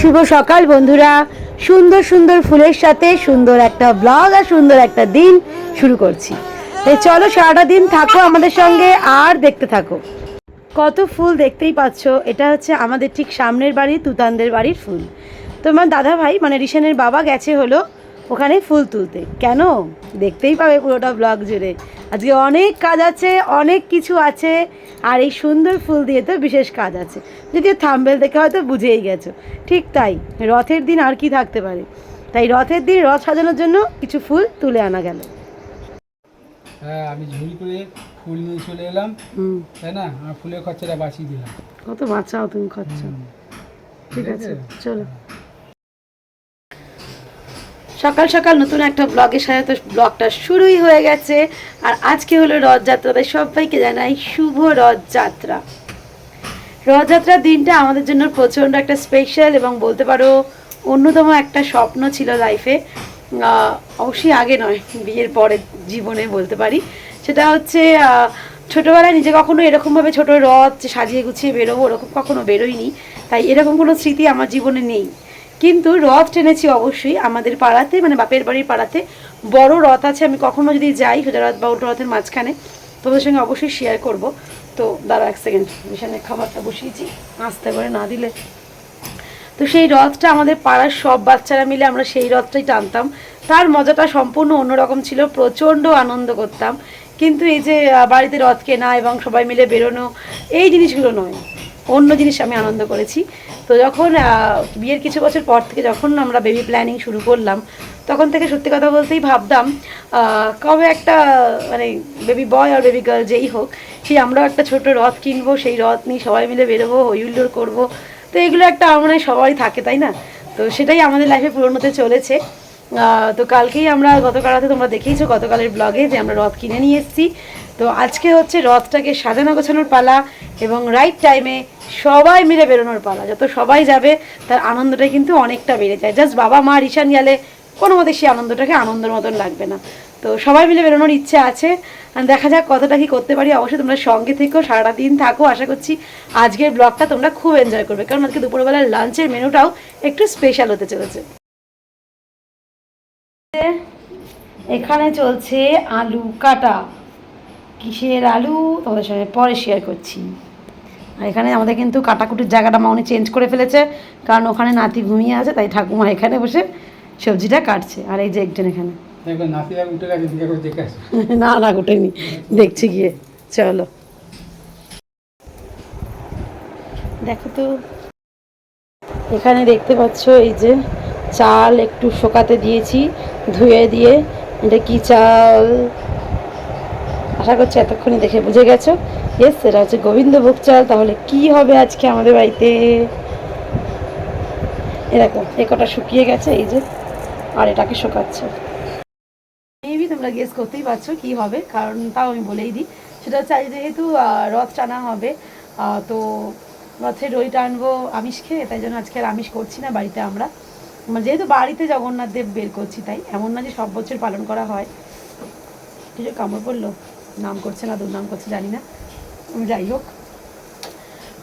শুভ সকাল, বন্ধুরা। সুন্দর সুন্দর ফুলের সাথে সুন্দর একটা ব্লগ আর সুন্দর একটা দিন শুরু করছি। তাই চলো, সারাটা দিন থাকো আমাদের সঙ্গে আর দেখতে থাকো। কত ফুল দেখতেই পাচ্ছ, এটা হচ্ছে আমাদের ঠিক সামনের বাড়ি, তুতানদের বাড়ির ফুল। তোমার দাদা ভাই মানে রিসেনের বাবা গেছে হলো ওখানে ফুল তুলতে। কেন? দেখতেই পাবে পুরোটা ব্লগ জুড়ে। আজকে অনেক কাজ আছে অনেক কিছু আছে আর এই সুন্দর ফুল দিয়ে তো বিশেষ কাজ আছে। যদিও থাম্বেল দেখে হয়তো বুঝেই গেছো। ঠিক তাই রথের দিন আর কি থাকতে পারে? তাই রথের দিন রথ সাজানোর জন্য কিছু ফুল তুলে আনা গেল। হ্যাঁ আমি ঝুড়ি করে ফুল নিয়ে চলে এলাম। তাই না? আমার ফুলের খরচাটা বাঁচিয়ে দিলাম। কত বাঁচাও তুমি খরচা। ঠিক আছে চলো। সকাল সকাল নতুন একটা ব্লগের সাথে তো ব্লগটা শুরুই হয়ে গেছে। আর আজকে হলো রথযাত্রা, তাই সবাইকে জানাই শুভ রথযাত্রা। রথযাত্রার দিনটা আমাদের জন্য প্রচণ্ড একটা স্পেশাল এবং বলতে পারো অন্যতম একটা স্বপ্ন ছিল লাইফে অবশ্যই আগে নয়, বিয়ের পরের জীবনে বলতে পারি। সেটা হচ্ছে ছোটোবেলায় নিজে কখনো এরকমভাবে ছোট রথ সাজিয়ে গুছিয়ে বেরোবো, ওরকম কখনো বেরোইনি। তাই এরকম কোনো স্মৃতি আমার জীবনে নেই। কিন্তু রথ টেনেছি অবশ্যই আমাদের পাড়াতে মানে বাপের বাড়ির পাড়াতে। বড় রথ আছে, আমি কখনো যদি যাই সোজা রথ বা উল্টো রথের মাঝখানে, তোমাদের সঙ্গে অবশ্যই শেয়ার করব। তো দাঁড়া এক সেকেন্ড মিশনে খাবারটা বসিয়েছি আস্তে করে না দিলে। তো সেই রথটা আমাদের পাড়ার সব বাচ্চারা মিলে আমরা সেই রথটাই টানতাম। তার মজাটা সম্পূর্ণ অন্যরকম ছিল, প্রচণ্ড আনন্দ করতাম। কিন্তু এই যে বাড়িতে রথ কেনা এবং সবাই মিলে বেরোনো, এই জিনিসগুলো নয়। অন্য জিনিস আমি আনন্দ করেছি। তো যখন বিয়ের কিছু বছর পর থেকে যখন আমরা বেবি প্ল্যানিং শুরু করলাম, তখন থেকে সত্যি কথা বলতেই ভাবতাম কবে একটা মানে বেবি বয় আর বেবি গার্ল যেই হোক, সেই আমরাও একটা ছোট রথ কিনবো, সেই রথ নিয়ে সবাই মিলে বেরোবো, হইহুল্লোড় করব। তো এগুলো একটা আমার সবারই থাকে, তাই না? তো সেটাই আমাদের লাইফে পূরণ হতে চলেছে। তো কালকেই আমরা গতকাল রাতে তোমরা দেখেইছো গতকালের ব্লগে যে আমরা রথ কিনে নিয়ে এসেছি। তো আজকে হচ্ছে রথটাকে সাজানো গোছানোর পালা এবং রাইট টাইমে সবাই মিলে বেরোনোর পালা। যত সবাই যাবে, তার আনন্দটা কিন্তু অনেকটা বেড়ে যায়। জাস্ট বাবা, মা, রিশান গেলে কোনো মতে সেই আনন্দটাকে আনন্দের মতন লাগবে না। তো সবাই মিলে বেরোনোর ইচ্ছে আছে। দেখা যাক কতটা কি করতে পারি। অবশ্যই তোমরা সঙ্গে থেকো, সারাটা দিন থাকো। আশা করছি আজকের ব্লগটা তোমরা খুব এনজয় করবে। কারণ আজকে দুপুরবেলার লাঞ্চের মেনুটাও একটু স্পেশাল হতে চলেছে। এখানে চলছে আলু কাটা। কিসের আলু? তোমাদের সঙ্গে পরে শেয়ার করছি। আর এখানে আমাদের কিন্তু কাটাকুটির জায়গাটা মাউনি চেঞ্জ করে ফেলেছে কারণ ওখানে নাতি ঘুমিয়ে আছে তাই ঠাকুমা এখানে বসে সবজিটা কাটছে। আর এই যে একজন এখানে। না না গোটেনি দেখছি গিয়ে। চলো। দেখো তো। এখানে দেখতে পাচ্ছ এই যে চাল একটু শোকাতে দিয়েছি, ধুয়ে দিয়ে। এটা কি চাল? আশা করছি এতক্ষণই দেখে বুঝে গেছো। ইয়েস এটা হচ্ছে গোবিন্দভোগ চাল। তাহলে কি হবে আজকে আমাদের বাড়িতে? এরকম এ কটা শুকিয়ে গেছে, এই যে, আর এটাকে শোকাচ্ছে। মেবি তোমরা গেস করতেই পারছ কি হবে, কারণ তাও আমি বলেই দিই। সেটা হচ্ছে যেহেতু রথ টানা হবে তো রথের দই টানবো আমিষ খেয়ে, তাই জন্য আজকে আর আমিষ করছি না বাড়িতে আমরা। যেহেতু বাড়িতে জগন্নাথ দেব বের করছি তাই এমন না যে সব বছর পালন করা হয়। কিছু কামড় পড়ল নাম করছে না দুর্নাম করছে জানি না। উম, যাই হোক।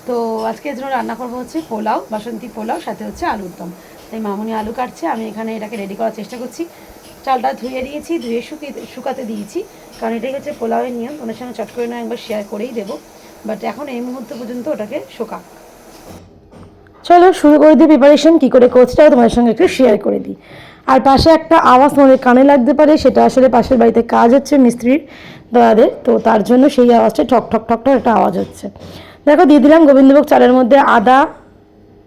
তো আজকে এর জন্য রান্না করব হচ্ছে পোলাও বাসন্তী পোলাও সাথে হচ্ছে আলুর দম। তাই মামুনি আলু কাটছে আমি এখানে এটাকে রেডি করার চেষ্টা করছি। চালটা ধুয়ে দিয়েছি ধুয়ে শুকিয়ে শুকাতে দিয়েছি কারণ এটাই হচ্ছে পোলাওয়ের নিয়ম। ওনার সঙ্গে চট করে না একবার শেয়ার করেই দেবো। বাট এখন এই মুহূর্ত পর্যন্ত ওটাকে শোকা চলো শুরু করে দিই প্রিপারেশন কী করে তাও তোমাদের সঙ্গে একটু শেয়ার করে দিই। আর পাশে একটা আওয়াজ তোমাদের কানে লাগতে পারে, সেটা আসলে পাশের বাড়িতে কাজ হচ্ছে মিস্ত্রির দাদাদের, তো তার জন্য সেই আওয়াজটা ঠক ঠক ঠক ঠক একটা আওয়াজ হচ্ছে। দেখো, দিয়ে দিলাম গোবিন্দভোগ চালের মধ্যে আদা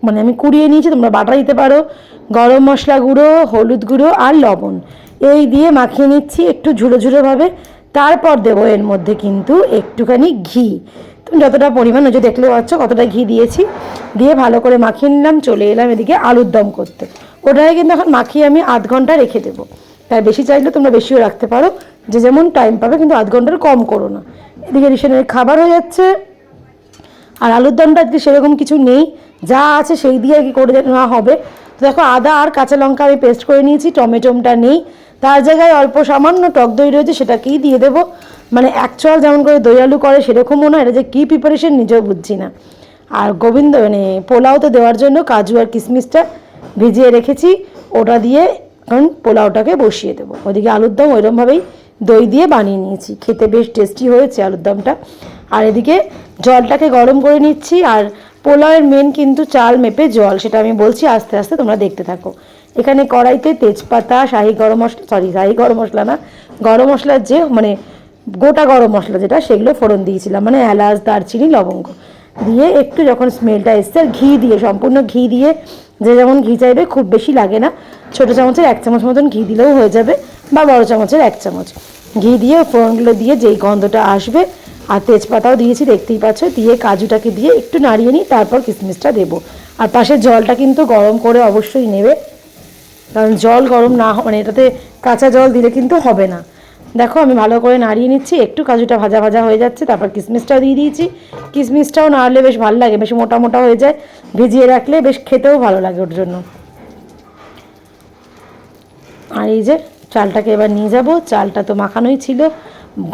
মানে আমি কুড়িয়ে নিয়েছি, তোমরা বাটা দিতে পারো। গরম মশলা গুঁড়ো, হলুদ গুঁড়ো আর লবণ। এই দিয়ে মাখিয়ে নিচ্ছি একটু ঝুড়ো ঝুড়োভাবে তারপর দেবো এর মধ্যে কিন্তু একটুখানি ঘি। যতটা পরিমাণ ওই যে দেখলে পাচ্ছ, কতটা ঘি দিয়েছি। দিয়ে ভালো করে মাখিয়ে নিলাম, চলে এলাম এদিকে আলুর দম করতে। ওটাকে কিন্তু এখন মাখিয়ে আমি আধ ঘণ্টা রেখে দেবো। তাই বেশি চাইলে তোমরা বেশিও রাখতে পারো। যে যেমন টাইম পাবে, কিন্তু আধ ঘণ্টার কম করো না। এদিকে রিসেনের খাবার হয়ে যাচ্ছে। আর আলুর দমটা আজকে সেরকম কিছু নেই। যা আছে সেই দিয়ে আর কি করে নেওয়া হবে। তো দেখো, আদা আর কাঁচা লঙ্কা আমি পেস্ট করে নিয়েছি, টমেটোমটা নেই। তার জায়গায় অল্প সামান্য টক দই রয়েছে, সেটাকেই দিয়ে দেবো। মানে অ্যাকচুয়াল যেমন করে দই আলু করে সেরকমও না, এটা যে কী প্রিপারেশন নিজেও বুঝছি না। আর গোবিন্দ মানে পোলাওতে দেওয়ার জন্য কাজু আর কিশমিশটা ভিজিয়ে রেখেছি, ওটা দিয়ে এখন পোলাওটাকে বসিয়ে দেবো। ওদিকে আলুর দম ওইরকমভাবেই দই দিয়ে বানিয়ে নিয়েছি, খেতে বেশ টেস্টি হয়েছে আলুর দমটা। আর এদিকে জলটাকে গরম করে নিচ্ছি, আর পোলাওয়ের মেন কিন্তু চাল মেপে জল, সেটা আমি বলছি আস্তে আস্তে তোমরা দেখতে থাকো। এখানে কড়াইতে তেজপাতা, শাহি গরম মশলা সরি শাহি গরম মশলা না, গরম মশলার যে মানে গোটা গরম মশলা যেটা, সেগুলো ফোড়ন দিয়েছিলাম মানে এলাচ, দারচিনি, লবঙ্গ। দিয়ে একটু যখন স্মেলটা এসছে ঘি দিয়ে, সম্পূর্ণ ঘি দিয়ে, যে যেমন ঘি চাইবে, খুব বেশি লাগে না। ছোটো চামচের এক চামচ মতন ঘি দিলেও হয়ে যাবে, বা বড় চামচের এক চামচ। ঘি দিয়ে, ফোড়নগুলো দিয়ে যেই গন্ধটা আসবে, আর তেজপাতাও দিয়েছি, দেখতেই পাচ্ছ, দিয়ে কাজুটাকে দিয়ে একটু নাড়িয়ে নিই তারপর কিশমিশটা দেবো। আর পাশে জলটা কিন্তু গরম করে অবশ্যই নেবে, কারণ জল গরম না মানে এটাতে কাঁচা জল দিলে কিন্তু হবে না। দেখো, আমি ভালো করে নাড়িয়ে নিচ্ছি। একটু কাজুটা ভাজা ভাজা হয়ে যাচ্ছে, তারপর কিশমিশটাও দিয়ে দিয়েছি। কিশমিশটাও নাড়লে বেশ ভালো লাগে, বেশ মোটা মোটা হয়ে যায়। ভিজিয়ে রাখলে বেশ খেতেও ভালো লাগে ওর জন্য। আর এই যে চালটাকে এবার নিয়ে যাব। চালটা তো মাখানোই ছিল।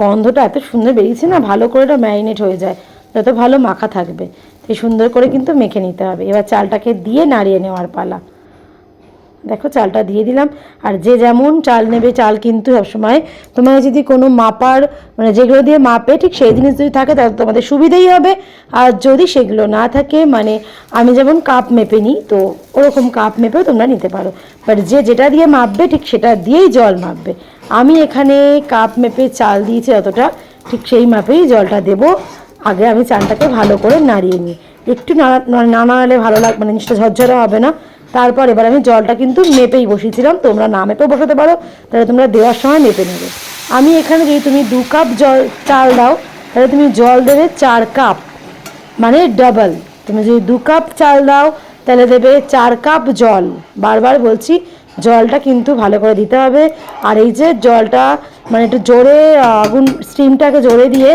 গন্ধটা এত সুন্দর বেরিয়েছে না, ভালো করে এটা ম্যারিনেট হয়ে যায়। যত ভালো মাখা থাকবে এই সুন্দর করে কিন্তু মেখে নিতে হবে। এবার চালটাকে দিয়ে নাড়িয়ে নেওয়ার পালা। দেখো চালটা দিয়ে দিলাম। আর যে যেমন চাল নেবে, চাল কিন্তু সবসময় তোমার যদি কোনো মাপার মানে যেগুলো দিয়ে মাপে, ঠিক সেই জিনিস যদি থাকে, তাহলে তোমাদের সুবিধেই হবে। আর যদি সেগুলো না থাকে মানে আমি যেমন কাপ মেপে নিই, তো ওরকম কাপ মেপেও তোমরা নিতে পারো। বাট যে যেটা দিয়ে মাপবে, ঠিক সেটা দিয়েই জল মাপবে। আমি এখানে কাপ মেপে চাল দিয়েছি অতটা, ঠিক সেই মাপেই জলটা দেবো। আগে আমি চালটাকে ভালো করে নাড়িয়ে নিই। একটু নাড়া না- না নাড়ালে ভালো লাগ মানে জিনিসটা ঝরঝরে হবে না। তারপর এবার আমি জলটা কিন্তু মেপেই বসিয়েছিলাম, তোমরা না মেপেও বসাতে পারো, তাহলে তোমরা দেওয়ার সময় মেপে নেবে। আমি এখানে যদি তুমি দু কাপ জল, চাল দাও, তাহলে তুমি জল দেবে চার কাপ মানে ডাবল তুমি যদি দু কাপ চাল দাও, তাহলে দেবে চার কাপ জল। বারবার বলছি, জলটা কিন্তু ভালো করে দিতে হবে। আর এই যে জলটা মানে একটু জোরে, আগুন স্টিমটাকে জোরে দিয়ে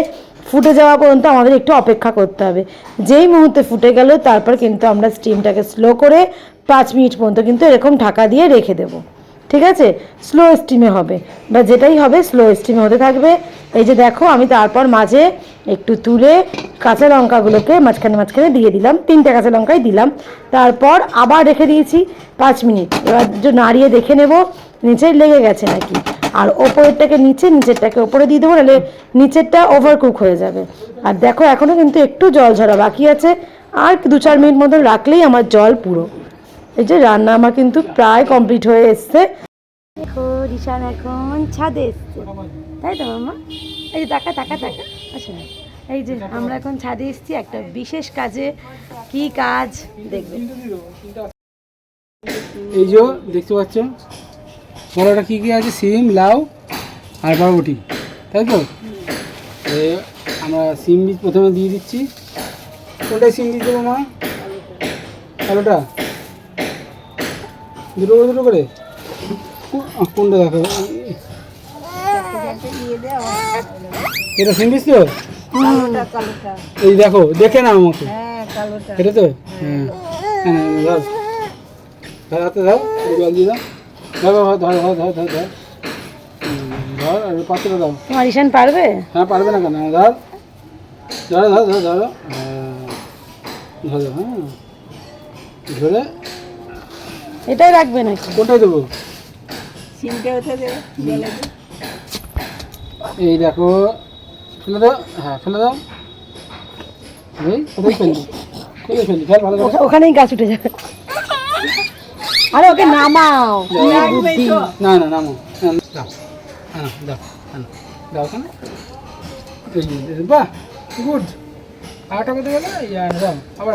ফুটে যাওয়া পর্যন্ত আমাদের একটু অপেক্ষা করতে হবে। যেই মুহূর্তে ফুটে গেল, তারপর কিন্তু আমরা স্টিমটাকে স্লো করে পাঁচ মিনিট পর্যন্ত কিন্তু এরকম ঢাকা দিয়ে রেখে দেবো। ঠিক আছে? স্লো স্টিমে হবে। বা যেটাই হবে স্লো স্টিমে হতে থাকবে। এই যে দেখো, আমি তারপর মাঝে একটু তুলে কাঁচা লঙ্কাগুলোকে মাঝখানে মাঝখানে দিয়ে দিলাম। তিনটে কাঁচা লঙ্কাই দিলাম। তারপর আবার রেখে দিয়েছি পাঁচ মিনিট। এবার নাড়িয়ে দেখে নেব, নিচে লেগে গেছে নাকি? আর ওপরেরটাকে নিচে, নিচেরটাকে ওপরে দিয়ে দেবো, নাহলে নিচেরটা ওভার কুক হয়ে যাবে। আর দেখো এখনও কিন্তু একটু জল ঝরা বাকি আছে। আর দু চার মিনিট মতন রাখলেই আমার জল পুরো। এই যে রান্না আমার কিন্তু প্রায় কমপ্লিট হয়ে এসছে। দেখো রিশান এখন ছাদে এসছে। তাই তো মামা এই যে টাকা টাকা টাকা আচ্ছা এই যে আমরা এখন ছাদে এসেছি একটা বিশেষ কাজে কি কাজ দেখবে। এই যে দেখতে পাচ্ছ? বড়টা কী কী আছে? সিম লাউ আর বরবটি তাই তো? এ আমরা সিম বীজ প্রথমে দিয়ে দিচ্ছি। কোনটায় সিম বীজ দেবো মা? আলোটা। দুটো করে দুটো করে? কোনটা দেখো? এটা বীজ তো? এই দেখো দেখে না আমাকে। এটা তো? হ্যাঁ। হ্যাঁ দাও। ধর হাতে ধর জল দিয়ে দাও। ধর ধর ধর ধর ধর ধর ধর আর পাত্র দাও। তোমার রিশান পারবে? হ্যাঁ পারবে না কেন? ধর ধর ধর ধর ধর হ্যাঁ। ধরো হ্যাঁ। ধরে এটাই রাখবে নাকি? কোনটায় দেবো? এই দেখো ফেলে দাও। হ্যাঁ ফেলে দাও। এই কোথায় ফেললি? কোথায় ফেললি? ফেল ভালো করে। ওখানেই গাছ উঠে যাবে। আরে ওকে নামাও। না না নামো। হ্যাঁ, দাও। হ্যাঁ দাও হ্যাঁ দাও ওখানে। বাহ গুড। আরেকটা কোথায় গেলে দাও আবার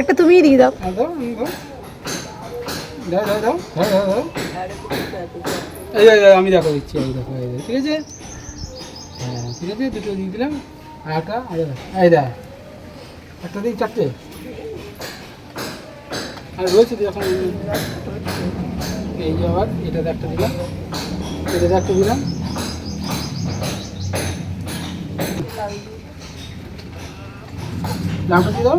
একটা তুমিই দিয়ে দাও। দাও দাও। দাও দাও দাও দাও দাও দাও। আমি দেখো দিচ্ছি, আমি দেখো, এই ঠিক আছে? হ্যাঁ ঠিক আছে, দুটো দিয়ে দিলাম। আর একটা, আরে এই দেখ, একটা দিই, চারটে। আর রয়েছে তো এখন এই যে আবার এটাতে একটা দিলাম এটাতে একটা দিলাম। নামটা দিয়ে দাও?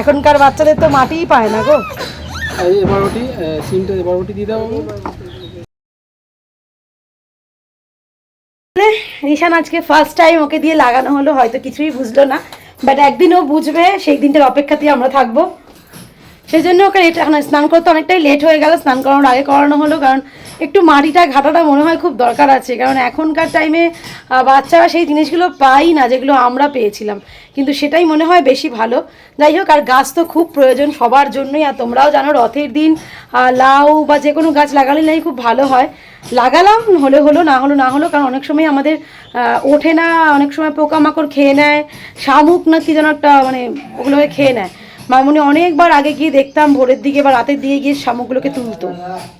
এখনকার বাচ্চাদের তো মাটিই পায় না গো। বরবটি সিমটা বরবটি দিয়ে দাও। বাবু। আজকে ফার্স্ট টাইম ওকে দিয়ে লাগানো হলো হয়তো কিছুই বুঝলো না। বাট একদিন ও বুঝবে সেই দিনটার অপেক্ষাতেই আমরা থাকব। সেই জন্য ওকে লেট এখন স্নান করতে অনেকটাই লেট হয়ে গেল স্নান করানোর আগে করানো হলো কারণ একটু মাটিটা, ঘাটাটা মনে হয় খুব দরকার আছে, কারণ এখনকার টাইমে বাচ্চারা সেই জিনিসগুলো পাই না যেগুলো আমরা পেয়েছিলাম। কিন্তু সেটাই মনে হয় বেশি ভালো। যাই হোক, আর গাছ তো খুব প্রয়োজন সবার জন্যই, আর তোমরাও জানো রথের দিন লাউ বা যে কোনো গাছ লাগালে নাই খুব ভালো হয়। লাগালাম, হলে হলো, না হলো না হলো, কারণ অনেক সময় আমাদের ওঠে না, অনেক সময় পোকামাকড় খেয়ে নেয়, শামুক না কি যেন একটা মানে ওগুলোকে খেয়ে নেয়। মামুনি অনেকবার আগে গিয়ে দেখতাম, ভোরের দিকে বা রাতের দিকে গিয়ে শামুকগুলোকে তুলতো।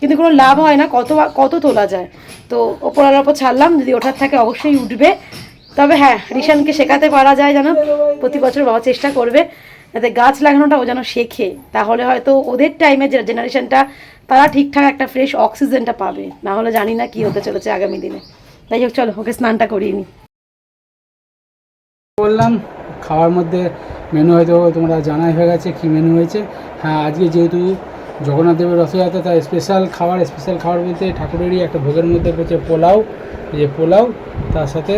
কিন্তু কোনো লাভ হয় না, কত কত তোলা যায়। তো ওপরার ওপর ছাড়লাম, যদি ওঠার থাকে অবশ্যই উঠবে। তবে হ্যাঁ রিশানকে শেখাতে পারা যায় যেন, প্রতি বছর বাবা চেষ্টা করবে। যাতে গাছ লাগানোটা ও যেন শেখে, তাহলে হয়তো ওদের টাইমে যে জেনারেশনটা তারা ঠিকঠাক একটা ফ্রেশ অক্সিজেনটা পাবে। না হলে জানি না কি হতে চলেছে আগামী দিনে। যাই হোক, চলো, ওকে স্নানটা করিয়ে নিই বললাম খাওয়ার মধ্যে মেনু হয়তো তোমরা জানাই হয়ে গেছে কী মেনু হয়েছে। হ্যাঁ আজকে যেহেতু জগন্নাথ দেবের রথযাত্রা তার স্পেশাল খাবার স্পেশাল খাবার বলতে ঠাকুরেরই একটা ভোগের মধ্যে হচ্ছে পোলাও যে পোলাও, তার সাথে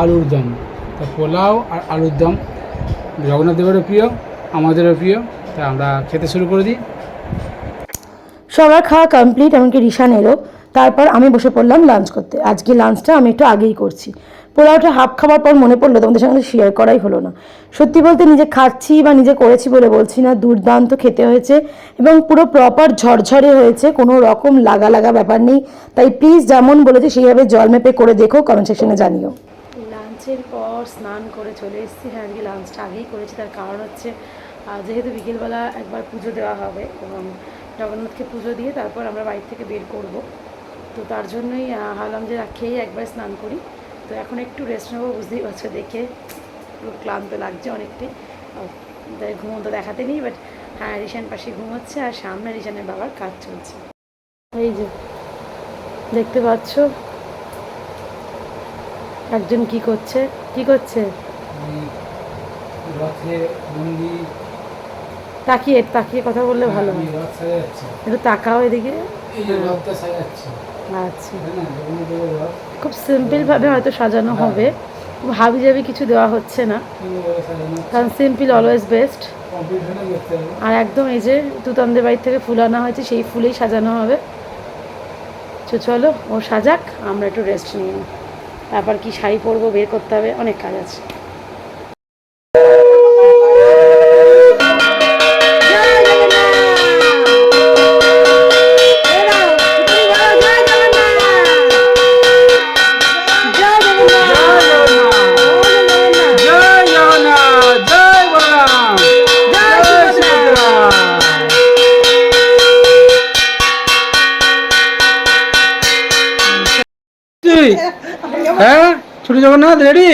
আলুর দম। তা পোলাও আর আলুর দম জগন্নাথ দেবেরও প্রিয়, আমাদেরও প্রিয় তা আমরা খেতে শুরু করে দিই। সবার খাওয়া কমপ্লিট এমনকি রিশান এলো তারপর আমি বসে পড়লাম লাঞ্চ করতে। আজকে লাঞ্চটা আমি একটু আগেই করছি। পোলাওটা হাফ খাওয়ার পর মনে পড়ল তোমাদের সঙ্গে শেয়ার করাই হলো না। সত্যি বলতে নিজে খাচ্ছি বা নিজে করেছি বলে বলছি না দুর্দান্ত খেতে হয়েছে এবং পুরো প্রপার ঝরঝরে হয়েছে কোনো রকম লাগা লাগা ব্যাপার নেই। তাই প্লিজ যেমন বলেছি সেইভাবে জল মেপে করে দেখো কমেন্ট সেকশনে জানিও। লাঞ্চের পর স্নান করে চলে এসেছি। হ্যাঁ আজকে লাঞ্চটা আগেই করেছি। তার কারণ হচ্ছে যেহেতু বিকেলবেলা একবার পুজো দেওয়া হবে এবং জগন্নাথকে পুজো দিয়ে তারপর আমরা বাড়ি থেকে বের করব। তো তার জন্যই আহ, ভাবলাম যে খেয়ে একবার স্নান করি। তো এখন একটু রেস্ট নেব বুঝতেই পারছ দেখে। ক্লান্ত লাগছে অনেকটাই ঘুমো তো দেখাতে নেই বাট হ্যাঁ রিশান পাশে ঘুমোচ্ছে আর সামনে রিশানের বাবার কাজ চলছে। এই যে দেখতে পাচ্ছ? একজন কি করছে? কি করছে? তাকিয়ে তাকিয়ে কথা বললে ভালো একটু তাকাও এদিকে। আচ্ছা। জগন্নাথ দেবের রথ খুব সিম্পল ভাবে হয়তো সাজানো হবে। খুব হাবি জাবি কিছু দেওয়া হচ্ছে না। কারণ সিম্পল অলওয়েজ বেস্ট আর একদম এই যে তুতনদের বাড়ি থেকে ফুল আনা হয়েছে সেই ফুলেই সাজানো হবে। তো চলো ও সাজাক আমরা একটু রেস্ট নিয়ে নিই। তারপর কি শাড়ি পরবো বের করতে হবে অনেক কাজ আছে। হ্যাঁ ছোট জগন্নাথ রেডি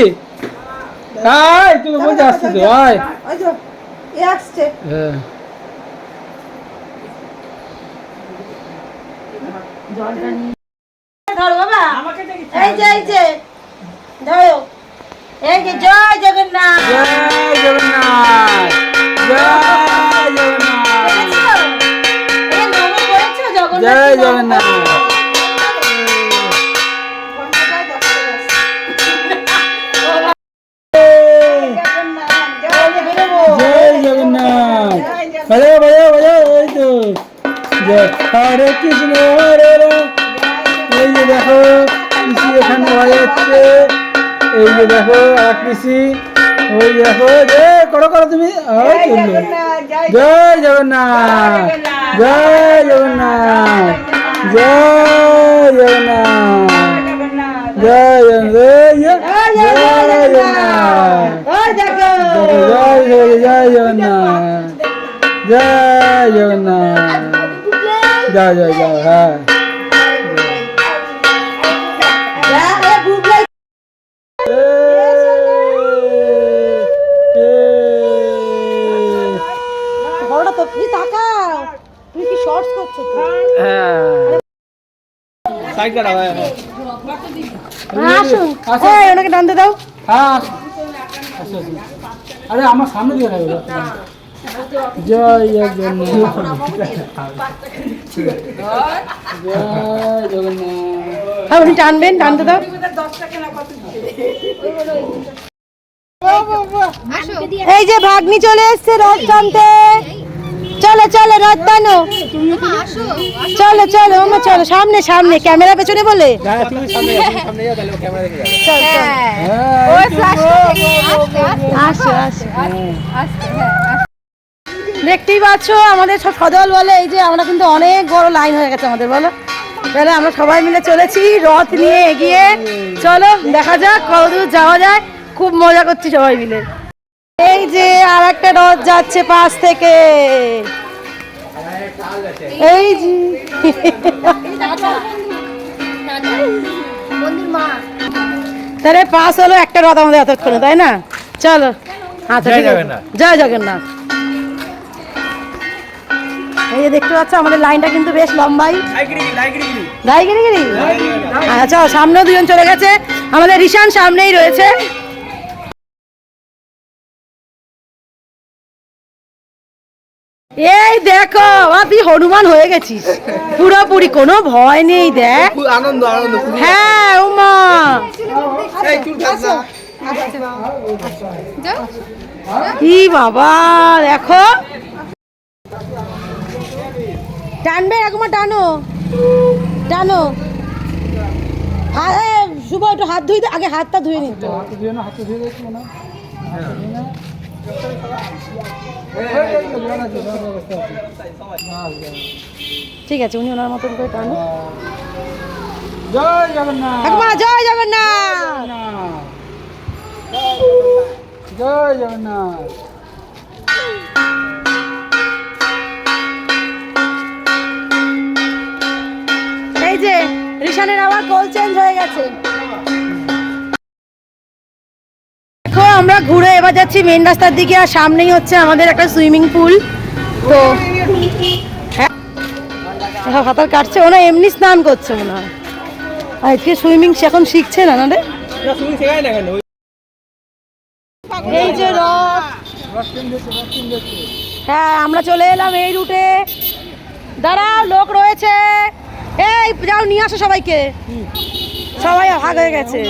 আয় বলতে আসতে তো আয়। হ্যাঁ। জলটা ধরো বাবা। এই যে এই যে ধরো। এই যে জয় জগন্নাথ। জয় জগন্নাথ জয় জগন্নাথ। জয় জগন্নাথ। বাজাও বাজাও বাজাও এই তো হরে কৃষ্ণ হরে রাম এই যে দেখো কৃষি এখানে বাজাচ্ছে এই যে দেখো আর কৃষি ওই দেখো যে করো করো তুমি? ওই চলল জয় জগন্নাথ জয় জগন্নাথ জয় জগন্নাথ জয় জগন্নাথ জয় জগন্নাথ জয় জগন্নাথ যাও যাও যাও হ্যাঁ আরে আমার সামনে দিয়ে জয় জগন্নাথ। হ্যাঁ উনি টানবেন টানতে দাও। এই যে ভাগ্নি চলে এসছে রথ টানতে। চলো চলো রথ টানো। চলো চলো আমার চলো সামনে সামনে ক্যামেরা পেছনে বলে। হ্যাঁ, তুমি সামনে যাও, তুমি সামনে যাও, তাহলে ও ক্যামেরা দেখে যাবে। চল চল হ্যাঁ, আসো আসো দেখতেই পাচ্ছ আমাদের সব সদল বলে এই যে আমরা কিন্তু অনেক বড় লাইন হয়ে গেছে আমাদের বলো। তাহলে আমরা সবাই মিলে চলেছি রথ নিয়ে এগিয়ে। চলো দেখা যাক কতদূর যাওয়া যায়। খুব মজা করছি সবাই মিলে। এই যে আর একটা রথ যাচ্ছে পাশ থেকে। এই যে। তাহলে পাস হলো একটা রথ আমাদের এতক্ষণে তাই না? চলো। আচ্ছা ঠিক আছে। জয় জগন্নাথ। এই যে দেখতে পাচ্ছ আমাদের লাইনটা কিন্তু বেশ লম্বাই। লাইগিরি গিরি আচ্ছা সামনেও দুজন চলে গেছে। আমাদের রিশান সামনেই রয়েছে। এই দেখো তুই হনুমান হয়ে গেছিস। পুরোপুরি কোনো ভয় নেই দেখ। আনন্দ আনন্দ হ্যাঁ উমা। বাবা দেখো। টানবে এরকম টানো। টানো। শুভ, একটু হাত ধুই আগে হাতটা ধুয়ে না। ঠিক আছে, উনি ওনার মতন করে টানো। জয় জগন্নাথ জয় জগন্নাথ। জয় জগন্নাথ। যে রিশানের আবার গোল চেঞ্জ হয়ে গেছে। দেখো, আমরা ঘুরে এবার যাচ্ছি মেন রাস্তার দিকে, আর সামনেই হচ্ছে আমাদের একটা সুইমিং পুল তো হ্যাঁ সাঁতার কাটছে ওনা এমনি স্নান করছে মনে আজকে সুইমিং এখন শিখছে না না রে? এই যে হ্যাঁ আমরা চলে এলাম এই রুটে দাঁড়াও, লোক রয়েছে। এই যাও নিয়ে আসো সবাইকে। সবাই ভাগ হয়ে গেছে।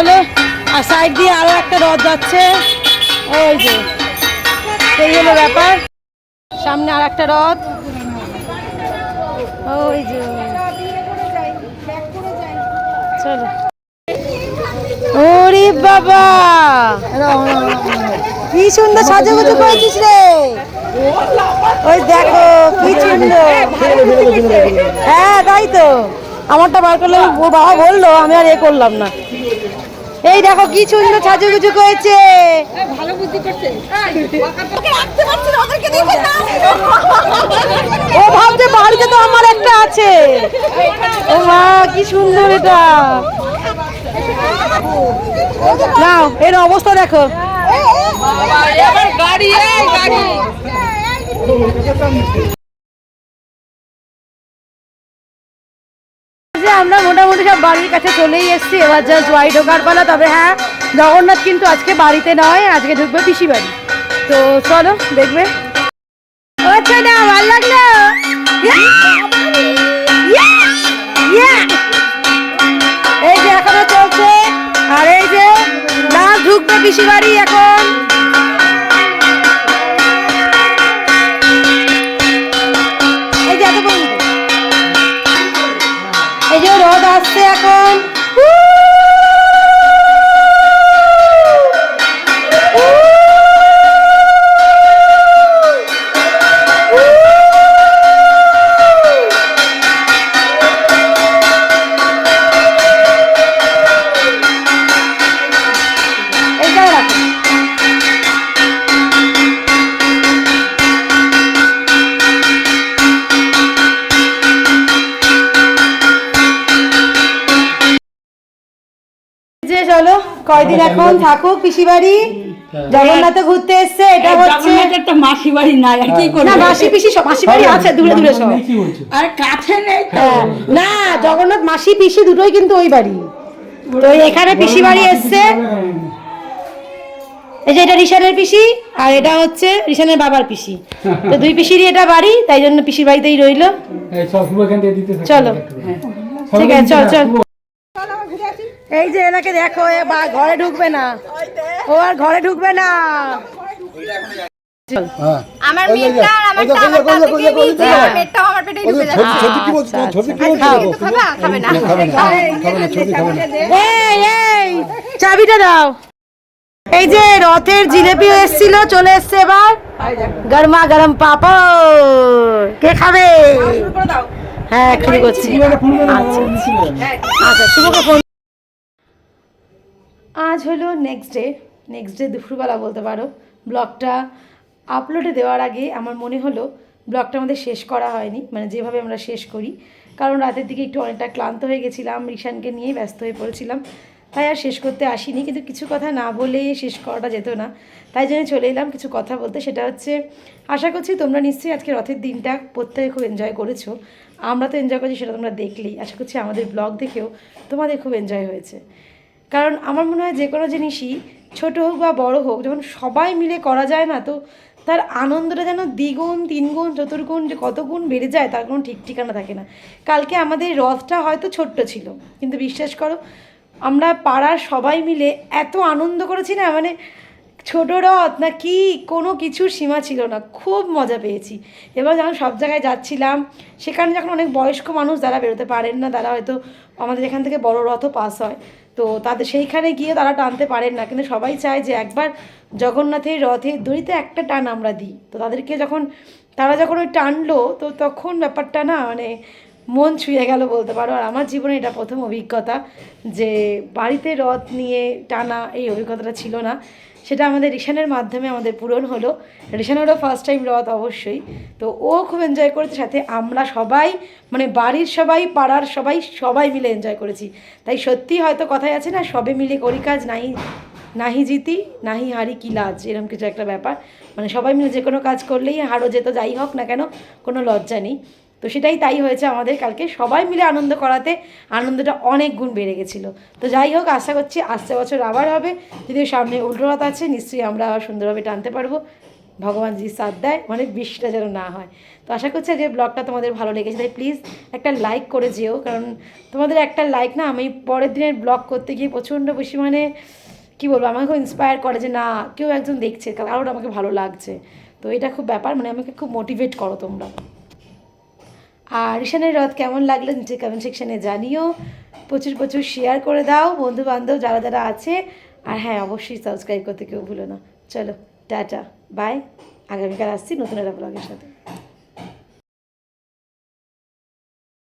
চলো আর সাইড দিয়ে আরও একটা রথ যাচ্ছে। ওই যে, এই হলো ব্যাপার। সামনে আর একটা রথ। ওই যে, চলো। ওরে বাবা! কি সুন্দর সাজুগুজু করেছিস রে। ওই দেখো, কি সুন্দর। হ্যাঁ তাই তো। আমারটা বার করলে ও বাবা বলল, আমি আর এ করলাম না। এই দেখো কি সুন্দর সাজুগুজু করেছে ও ভাবছে বাড়িতে তো আমার একটা আছে ও মা কি সুন্দর এটা নাও এর অবস্থা দেখো যে আমরা মোটামুটি সব বাড়ির কাছে চলেই এসেছি। এবার জাস্ট বাড়ি ঢোকার পালা। তবে হ্যাঁ জগন্নাথ কিন্তু আজকে বাড়িতে নয়, আজকে ঢুকবে পিসি বাড়ি। তো চলো, দেখবে! এই যে এখনও চলছে, আর এই যে না, ঢুকবে পিসি বাড়ি এখন। এই যে রথ আসছে এখন। কয়দিন এখন থাকুক পিসি বাড়ি। জগন্নাথ ঘুরতে এসছে এটা হচ্ছে একটা মাসি বাড়ি নাই আর কি না মাসি পিসি সব মাসি বাড়ি আছে দূরে দূরে সব। আর কাছে নেই তো। হ্যাঁ, না জগন্নাথ মাসি পিসি দুটোই কিন্তু ওই বাড়ি। তো এখানে পিসি বাড়ি এসছে। এই যে এটা রিশানের পিসি আর এটা হচ্ছে রিশানের বাবার পিসি। তো দুই পিসিরই এটা বাড়ি তাই জন্য পিসির বাড়িতেই রইল। চলো। ঠিক আছে, চল, চল। এই যে এনাকে দেখো এ বা ঘরে ঢুকবে না ও আর ঘরে ঢুকবে না হ্যাঁ। আমার মেয়েটা আর ওই যে, আমারটা ওই যে, আমার ওই যে, দাঁতে ওই যে, দিয়ে ওই যে, দিয়েছে। পেটটাও আমার পেটেই ঢুকে যাচ্ছে। ছোট কি বলছো? ছোট কি বলছো? খাও, একটু খাবা? খাবে না। না, খাবে না, খাবে না, ছোট খাবে না। এই এই চাবিটা দাও এই যে রথের জিলেপি এসেছিল চলে এসছে এবার গরমা গরম পাপড় কে খাবে হ্যাঁ শুরু করছি আচ্ছা আচ্ছা শুভকে ফোন আজ হলো নেক্সট ডে নেক্সট ডে দুপুরবেলা বলতে পারো। ব্লগটা আপলোডে দেওয়ার আগে আমার মনে হলো ব্লগটা আমাদের শেষ করা হয়নি মানে যেভাবে আমরা শেষ করি। কারণ রাতের দিকে একটু অনেকটা ক্লান্ত হয়ে গেছিলাম, রিশানকে নিয়েই ব্যস্ত হয়ে পড়েছিলাম। তাই আর শেষ করতে আসিনি, কিন্তু কিছু কথা না বলে শেষ করাটা যেত না। তাই জন্য চলে এলাম কিছু কথা বলতে, সেটা হচ্ছে, আশা করছি তোমরা নিশ্চয়ই আজকে রথের দিনটা প্রত্যেকে খুব এনজয় করেছ। আমরা তো এনজয় করছি, সেটা তোমরা দেখলেই। আশা করছি আমাদের ব্লগ দেখেও তোমাদের খুব এনজয় হয়েছে। কারণ আমার মনে হয় যে কোনো জিনিসই ছোট হোক বা বড় হোক, যখন সবাই মিলে করা যায় না, তো তার আনন্দটা যেন দ্বিগুণ, তিনগুণ, চতুর্গুণ, যে কত গুণ বেড়ে যায় তার কোনো ঠিক ঠিকানা থাকে না। কালকে আমাদের রথটা হয়তো ছোট্ট ছিল, কিন্তু বিশ্বাস করো, আমরা পাড়ার সবাই মিলে এত আনন্দ করেছি না মানে ছোট রথ না কি কোনো কিছুর সীমা ছিল না, খুব মজা পেয়েছি। এবার যখন সব জায়গায় যাচ্ছিলাম, সেখানে যখন অনেক বয়স্ক মানুষ যারা বেরোতে পারেন না, তারা হয়তো আমাদের এখান থেকে বড় রথও পাস হয় তো তাদের সেইখানে গিয়ে তারা টানতে পারেন না। কিন্তু সবাই চায় যে একবার জগন্নাথের রথের দড়িতে একটা টান আমরা দিই। তো তাদেরকে যখন, তারা যখন ওই টানলো, তো তখন ব্যাপারটা না মানে মন ছুঁয়ে গেল বলতে পারো। আর আমার জীবনে এটা প্রথম অভিজ্ঞতা যে বাড়িতে রথ নিয়ে টানা এই অভিজ্ঞতাটা ছিল না। সেটা আমাদের রিশানের মাধ্যমে আমাদের পূরণ হলো। রিশানেরও ফার্স্ট টাইম রথ অবশ্যই। তো ও খুব এনজয় করেছে, সাথে আমরা সবাই মানে বাড়ির সবাই, পাড়ার সবাই সবাই মিলে এনজয় করেছি। তাই সত্যি হয়তো কথাই আছে না, সবে মিলে করি কাজ নাই নাহি জিতি, নাহি হারি কি লাজ এরকম কিছু একটা ব্যাপার। মানে সবাই মিলে যে কোনো কাজ করলেই হারো যেত যাই হোক না কেন, কোনো লজ্জা নেই। তো সেটাই তাই হয়েছে আমাদের কালকে। সবাই মিলে আনন্দ করাতে আনন্দটা অনেক গুণ বেড়ে গেছিল। তো যাই হোক, আশা করছি আসছে বছর আবার হবে। যদিও সামনে উল্টো রথ আছে, নিশ্চয়ই আমরা সুন্দরভাবে টানতে পারব। ভগবান যদি সাথ দেয় মানে বৃষ্টিটা যেন না হয়। তো আশা করছি যে ব্লগটা তোমাদের ভালো লেগেছে। তাই প্লিজ একটা লাইক করে যেও। কারণ তোমাদের একটা লাইক না, আমি পরের দিনের ব্লগ করতে গিয়ে প্রচণ্ড বেশি মানে কী বলব, আমাকে খুব ইন্সপায়ার করে যে না, কেউ একজন দেখছে, কারণ আমাকে ভালো লাগছে। তো এটা খুব ব্যাপার মানে আমাকে খুব মোটিভেট করো তোমরা। আর ঈশানের রথ কেমন লাগল নিচে কমেন্ট সেকশানে জানিও। প্রচুর প্রচুর শেয়ার করে দাও বন্ধু বান্ধব যারা যারা আছে। আর হ্যাঁ অবশ্যই সাবস্ক্রাইব করতে কেউ ভুলো না। চলো, টাটা বাই আগামীকাল আসছি নতুন একটা ব্লগের সাথে।